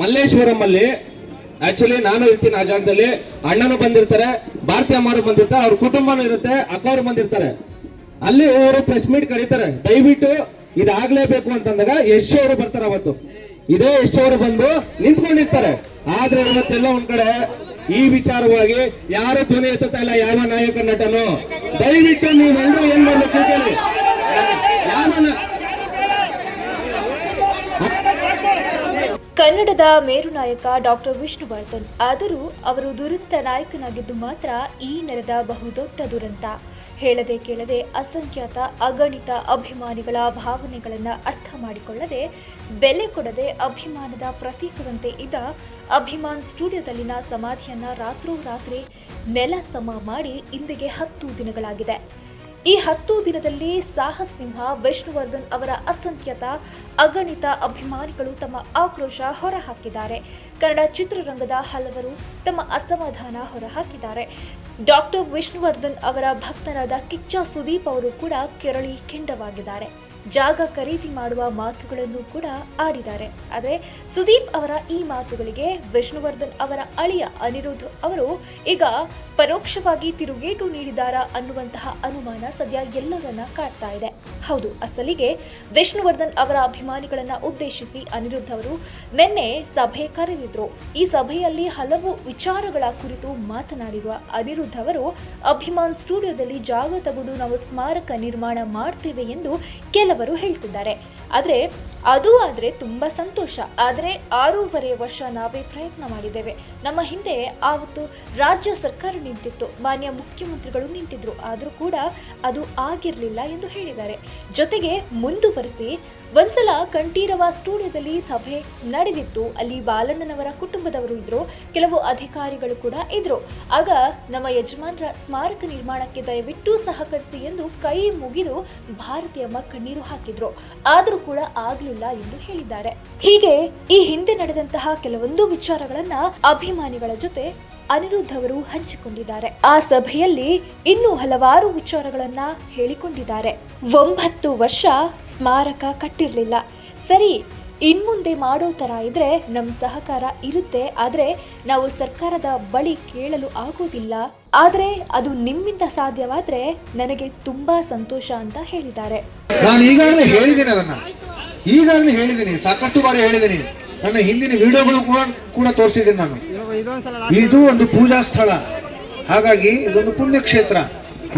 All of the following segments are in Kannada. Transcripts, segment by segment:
ಮಲ್ಲೇಶ್ವರಂ ಅಲ್ಲಿ ಆಕ್ಚುಲಿ ನಾನು ಇರ್ತೀನಿ ಆ ಜಾಗದಲ್ಲಿ, ಅಣ್ಣನು ಬಂದಿರ್ತಾರೆ ಭಾರತೀಯ ಅಮ್ಮರು ಬಂದಿರ್ತಾರೆ, ಅವ್ರ ಕುಟುಂಬನೂ ಇರುತ್ತೆ, ಅಕ್ಕವರು ಬಂದಿರ್ತಾರೆ. ಅಲ್ಲಿ ಅವರು ಪ್ರೆಸ್ ಮೀಟ್ ಕರೀತಾರೆ. ದಯವಿಟ್ಟು ಇದಾಗ್ಲೇಬೇಕು ಅಂತಂದಾಗ ಯಶ್ ಅವರು ಬರ್ತಾರೆ ಅವತ್ತು. ಇದೇ ಯಶ್ ಅವರು ಬಂದು ನಿಂತ್ಕೊಂಡಿರ್ತಾರೆ. ಆದ್ರೆ ಇವತ್ತೆಲ್ಲ ಒಂದ್ ಕಡೆ ಈ ವಿಚಾರವಾಗಿ ಯಾರು ಧ್ವನಿ ಎತ್ತುತ್ತಾ ಇಲ್ಲ, ಯಾವ ನಾಯಕ ನಟನು. ದಯವಿಟ್ಟು ನೀವೆಲ್ಲರೂ ಏನ್ ಮಾಡ್ಬೇಕು ಕೇಳಿ ಯಾವ ಮೇರು ನಾಯಕ ಡಾಕ್ಟರ್ ವಿಷ್ಣುವರ್ಧನ್. ಆದರೂ ಅವರು ದುರಂತ ನಾಯಕನಾಗಿದ್ದು ಮಾತ್ರ ಈ ನೆಲದ ಬಹುದೊಡ್ಡ ದುರಂತ. ಹೇಳದೆ ಕೇಳದೆ ಅಸಂಖ್ಯಾತ, ಅಗಣಿತ ಅಭಿಮಾನಿಗಳ ಭಾವನೆಗಳನ್ನು ಅರ್ಥ ಮಾಡಿಕೊಳ್ಳದೆ, ಬೆಲೆ ಕೊಡದೆ ಅಭಿಮಾನದ ಪ್ರತೀಕದಂತೆ ಇದ್ದ ಅಭಿಮಾನ್ ಸ್ಟುಡಿಯೋದಲ್ಲಿನ ಸಮಾಧಿಯನ್ನ ರಾತ್ರೋರಾತ್ರಿ ನೆಲ ಸಮ ಮಾಡಿ ಇಂದಿಗೆ ಹತ್ತು ದಿನಗಳಾಗಿದೆ. ಈ ಹತ್ತು ದಿನದಲ್ಲಿ ಸಾಹಸ್ ಸಿಂಹ ವಿಷ್ಣುವರ್ಧನ್ ಅವರ ಅಸಂಖ್ಯಾತ ಅಗಣಿತ ಅಭಿಮಾನಿಗಳು ತಮ್ಮ ಆಕ್ರೋಶ ಹೊರಹಾಕಿದ್ದಾರೆ. ಕನ್ನಡ ಚಿತ್ರರಂಗದ ಹಲವರು ತಮ್ಮ ಅಸಮಾಧಾನ ಹೊರಹಾಕಿದ್ದಾರೆ. ಡಾಕ್ಟರ್ ವಿಷ್ಣುವರ್ಧನ್ ಅವರ ಭಕ್ತನಾದ ಕಿಚ್ಚ ಸುದೀಪ್ ಅವರು ಕೂಡ ಕೆರಳಿ ಕೆಂಡವಾಗಿದ್ದಾರೆ. ಜಾಗ ಖರೀದಿ ಮಾಡುವ ಮಾತುಗಳನ್ನು ಕೂಡ ಆಡಿದ್ದಾರೆ. ಆದರೆ ಸುದೀಪ್ ಅವರ ಈ ಮಾತುಗಳಿಗೆ ವಿಷ್ಣುವರ್ಧನ್ ಅವರ ಅಳಿಯ ಅನಿರುದ್ಧ ಅವರು ಈಗ ಪರೋಕ್ಷವಾಗಿ ತಿರುಗೇಟು ನೀಡಿದ್ದಾರಾ ಅನ್ನುವಂತಹ ಅನುಮಾನ ಸದ್ಯ ಎಲ್ಲರನ್ನ ಕಾಡ್ತಾ ಇದೆ. ಹೌದು, ಅಸಲಿಗೆ ವಿಷ್ಣುವರ್ಧನ್ ಅವರ ಅಭಿಮಾನಿಗಳನ್ನ ಉದ್ದೇಶಿಸಿ ಅನಿರುದ್ಧ ಅವರು ನಿನ್ನೆ ಸಭೆ ಕರೆದಿದ್ರು. ಈ ಸಭೆಯಲ್ಲಿ ಹಲವು ವಿಚಾರಗಳ ಕುರಿತು ಮಾತನಾಡಿರುವ ಅನಿರುದ್ಧ ಅವರು, ಅಭಿಮಾನ್ ಸ್ಟುಡಿಯೋದಲ್ಲಿ ಜಾಗ ತಗೊಂಡು ನಾವು ಸ್ಮಾರಕ ನಿರ್ಮಾಣ ಮಾಡ್ತೇವೆ ಎಂದು ಕೆಲವರು ಹೇಳ್ತಿದ್ದಾರೆ. ಆದರೆ ಅದು ಆದರೆ ತುಂಬ ಸಂತೋಷ. ಆದರೆ ಆರೂವರೆ ವರ್ಷ ನಾವೇ ಪ್ರಯತ್ನ ಮಾಡಿದ್ದೇವೆ. ನಮ್ಮ ಹಿಂದೆ ಆವತ್ತು ರಾಜ್ಯ ಸರ್ಕಾರ ನಿಂತಿತ್ತು. ಮಾನ್ಯ ಮುಖ್ಯಮಂತ್ರಿಗಳು ನಿಂತಿದ್ರು. ಆದರೂ ಕೂಡ ಅದು ಆಗಿರಲಿಲ್ಲ ಎಂದು ಹೇಳಿದ್ದಾರೆ. ಜೊತೆಗೆ ಮುಂದುವರೆಸಿ, ಒಂದ್ಸಲ ಕಂಠೀರವ ಸ್ಟುಡಿಯೋದಲ್ಲಿ ಸಭೆ ನಡೆದಿತ್ತು. ಅಲ್ಲಿ ಬಾಲಣ್ಣನವರ ಕುಟುಂಬದವರು ಇದ್ರು. ಕೆಲವು ಅಧಿಕಾರಿಗಳು ಕೂಡ ಇದ್ರು. ಆಗ ನಮ್ಮ ಯಜಮಾನರ ಸ್ಮಾರಕ ನಿರ್ಮಾಣಕ್ಕೆ ದಯವಿಟ್ಟು ಸಹಕರಿಸಿ ಎಂದು ಕೈ ಮುಗಿದು ಭಾರತೀಯಮ್ಮ ಕಣ್ಣೀರು ಹಾಕಿದ್ರು. ಆದರೂ ಕೂಡ ಆಗ್ಲಿಲ್ಲ ಎಂದು ಹೇಳಿದ್ದಾರೆ. ಹೀಗೆ ಈ ಹಿಂದೆ ನಡೆದಂತಹ ಕೆಲವೊಂದು ವಿಚಾರಗಳನ್ನ ಅಭಿಮಾನಿಗಳ ಜೊತೆ ಅನಿರುದ್ಧ ಅವರು ಹಂಚಿಕೊಂಡಿದ್ದಾರೆ. ಆ ಸಭೆಯಲ್ಲಿ ಇನ್ನೂ ಹಲವಾರು ವಿಚಾರಗಳನ್ನ ಹೇಳಿಕೊಂಡಿದ್ದಾರೆ. ಒಂಬತ್ತು ವರ್ಷ ಸ್ಮಾರಕ ಕಟ್ಟಿರಲಿಲ್ಲ. ಸರಿ, ಇನ್ಮುಂದೆ ಮಾಡೋ ತರ ಇದ್ರೆ ನಮ್ಮ ಸಹಕಾರ ಇರುತ್ತೆ. ಆದರೆ ನಾವು ಸರ್ಕಾರದ ಬಳಿ ಕೇಳಲು ಆಗೋದಿಲ್ಲ. ಆದರೆ ಅದು ನಿಮ್ಮಿಂದ ಸಾಧ್ಯವಾದ್ರೆ ನನಗೆ ತುಂಬಾ ಸಂತೋಷ ಅಂತ ಹೇಳಿದ್ದಾರೆ. ನಾನು ಈಗಾಗಲೇ ಹೇಳಿದ್ದೀನಿ ಅದನ್ನ. ಈಗಾಗಲೇ ಹೇಳಿದ್ದೀನಿ ಸಾಕಷ್ಟು ಬಾರಿ ಹೇಳಿದ್ದೀನಿ. ನನ್ನ ಹಿಂದಿನ ವಿಡಿಯೋಗಳು ಕೂಡ ಕೂಡ ತೋರಿಸಿದ್ದೀನಿ ನಾನು. ಇದು ಒಂದು ಪೂಜಾ ಸ್ಥಳ. ಹಾಗಾಗಿ ಇದೊಂದು ಪುಣ್ಯಕ್ಷೇತ್ರ.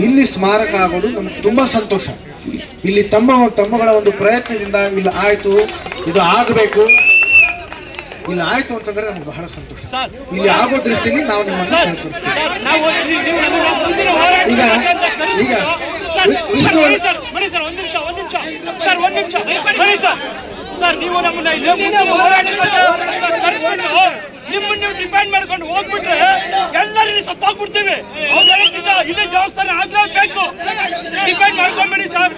ಇಲ್ಲಿ ಸ್ಮಾರಕ ಆಗೋದು ನಮ್ಗೆ ತುಂಬಾ ಸಂತೋಷ. ಇಲ್ಲಿ ತಮ್ಮ ತಮ್ಮಗಳ ಒಂದು ಪ್ರಯತ್ನದಿಂದ ಇಲ್ಲಿ ಆಯಿತು ಇದು ಆಗಬೇಕು. ಇಲ್ಲಿ ಆಯಿತು ಅಂತಂದ್ರೆ ನಮ್ಗೆ ಬಹಳ ಸಂತೋಷ. ಇಲ್ಲಿ ಆಗೋ ದೃಷ್ಟಿಗೆ ನಾವು ನಿಮ್ಮನ್ನು ಈಗ- ಈಗ ಒಂದ್ ನಿಮಿಷ. ಬನ್ನಿ ಸರ್ ಸರ್, ನೀವು ನಮ್ಮನ್ನ ಇಲ್ಲಿ ಮುಂದಿನ ಹೋರಾಟಕ್ಕೆ ಕರೆಸ್ಕೊಂಡು ನಿಮ್ಮನ್ನ ನೀವು ಡಿಪೆಂಡ್ ಮಾಡ್ಕೊಂಡು ಹೋಗ್ಬಿಟ್ರೆ ಎಲ್ಲರೂ ಸತ್ತೋಗ್ಬಿಡ್ತೀವಿ. ಅವ್ರು ಇಲ್ಲಿ ದೇವಸ್ಥಾನ ಆಗ್ಲೇಬೇಕು. Depend ಮಾಡ್ಕೊಂಡ್ಬಿಡಿ sir.